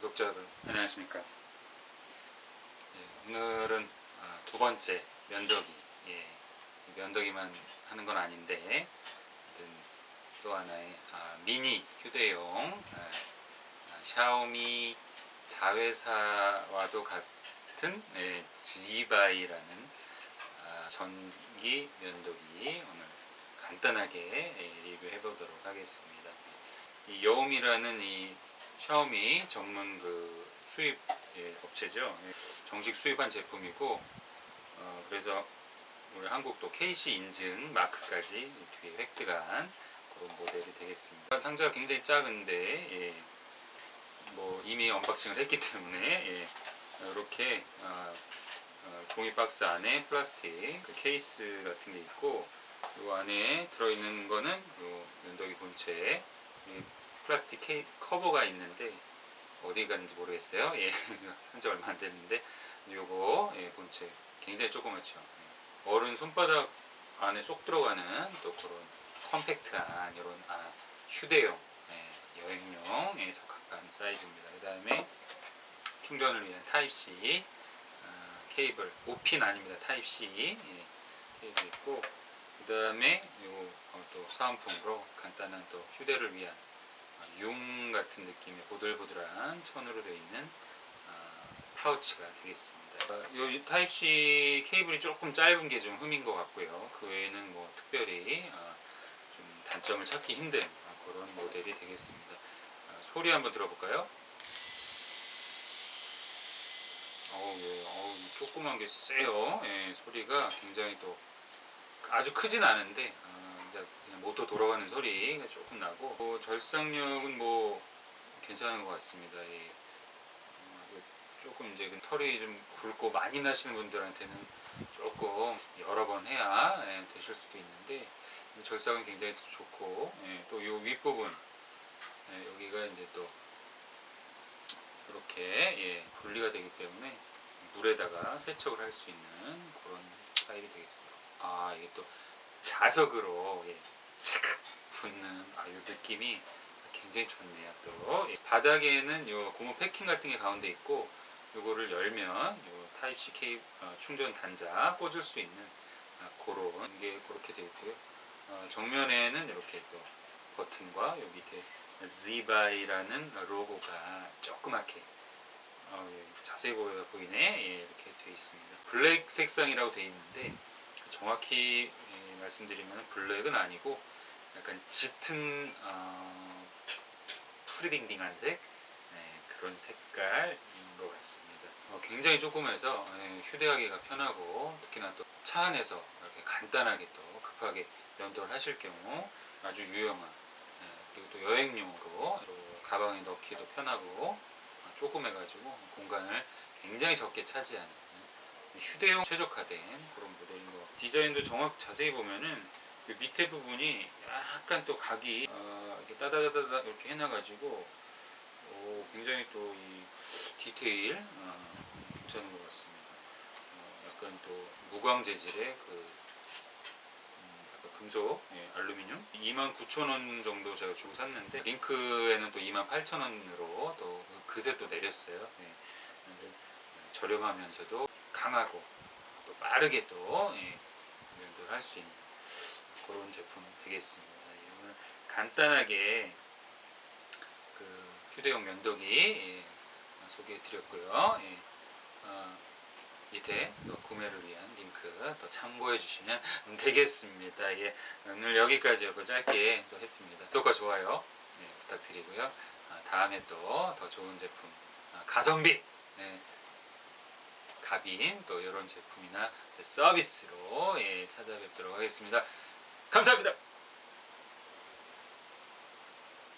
구독자 여러분 안녕하십니까. 예, 오늘은 아, 두 번째 면도기. 예, 이 면도기만 하는 건 아닌데 또 하나의 아, 미니 휴대용 아, 아, 샤오미 자회사와도 같은 예, 지바이라는 아, 전기 면도기 오늘 간단하게 예, 리뷰해 보도록 하겠습니다. 이 여움이라는 이 샤오미 전문 그 수입 예, 업체죠. 예, 정식 수입한 제품이고 어, 그래서 우리 한국도 KC 인증 마크까지 뒤에 획득한 그런 모델이 되겠습니다. 상자가 굉장히 작은데 예, 뭐 이미 언박싱을 했기 때문에 예, 이렇게 어, 어, 종이 박스 안에 플라스틱 그 케이스 같은 게 있고 이 안에 들어있는 거는 요 면도기 본체 이 플라스틱 케이, 커버가 있는데 어디 갔는지 모르겠어요. 예, 산지 얼마 안 됐는데 요거 예, 본체 굉장히 조그맣죠. 예. 어른 손바닥 안에 쏙 들어가는 또 그런 컴팩트한 이런 아, 휴대용 예, 여행용에서 가까운 사이즈입니다. 그 다음에 충전을 위한 타입 C 아, 케이블 5핀 아닙니다. 타입 C 예, 케이블 있고 그 다음에 요또 사은품으로 간단한 또 휴대를 위한 어, 융 같은 느낌의 보들보들한 천으로 되어 있는 어, 파우치가 되겠습니다. 어, 요 타입C 케이블이 조금 짧은 게 좀 흠인 것 같고요. 그 외에는 뭐 특별히 어, 좀 단점을 찾기 힘든 어, 그런 모델이 되겠습니다. 어, 소리 한번 들어볼까요? 어우, 예, 어우, 이 조그만 게 세요. 예, 소리가 굉장히 또 아주 크진 않은데 어, 이제 그냥 모터 돌아가는 소리가 조금 나고 뭐 절삭력은 뭐 괜찮은 것 같습니다. 예. 어, 그 조금 이제 그 털이 좀 굵고 많이 나시는 분들한테는 조금 여러 번 해야 예, 되실 수도 있는데 절삭은 굉장히 좋고 예, 또이 윗부분 예, 여기가 이제 또 이렇게 예, 분리가 되기 때문에 물에다가 세척을 할 수 있는 그런 스타일이 되겠습니다. 아 이게 또 자석으로 예, 착 붙는 아, 이 느낌이 굉장히 좋네요. 또 예, 바닥에는 요 고무 패킹 같은 게 가운데 있고 요거를 열면 요 타입 C 케이 어, 충전 단자 꽂을 수 있는 아, 그런 게 그렇게 되어 있고요. 어, 정면에는 이렇게 또 버튼과 요 밑에 Z바이라는 로고가 조그맣게 어, 예, 자세히 보여 보이네 예, 이렇게 되어 있습니다. 블랙 색상이라고 되어 있는데 정확히 예, 말씀드리면 블랙은 아니고 약간 짙은 어, 푸르딩딩한 색 네, 그런 색깔인 것 같습니다. 어, 굉장히 조그매서 예, 휴대하기가 편하고 특히나 또 차 안에서 이렇게 간단하게 또 급하게 면도를 하실 경우 아주 유용한 예, 그리고 또 여행용으로 또 가방에 넣기도 편하고 어, 조그매가지고 공간을 굉장히 적게 차지하는 휴대용 최적화된 그런 모델인 것 같아요. 디자인도 정확 자세히 보면은 그 밑에 부분이 약간 또 각이 어, 이렇게 따다다다다 이렇게 해놔가지고 오, 굉장히 또 이 디테일 어, 괜찮은 것 같습니다. 어, 약간 또 무광 재질의 그 음, 금속 예, 알루미늄 29,000원 정도 제가 주고 샀는데 링크에는 또 28,000원으로 또 그새 또 내렸어요. 예, 저렴하면서도 강하고 또 빠르게 또 예, 면도를 할수 있는 그런 제품 되겠습니다. 이거는 간단하게 그 휴대용 면도기 예, 소개해 드렸고요. 예, 어, 밑에 또 구매를 위한 링크 또 참고해 주시면 되겠습니다. 예, 오늘 여기까지였고 짧게 또 했습니다. 구독과 좋아요 예, 부탁드리고요. 아, 다음에 또 더 좋은 제품 아, 가성비 예, 갑인 또 이런 제품이나 서비스로 예, 찾아뵙도록 하겠습니다. 감사합니다.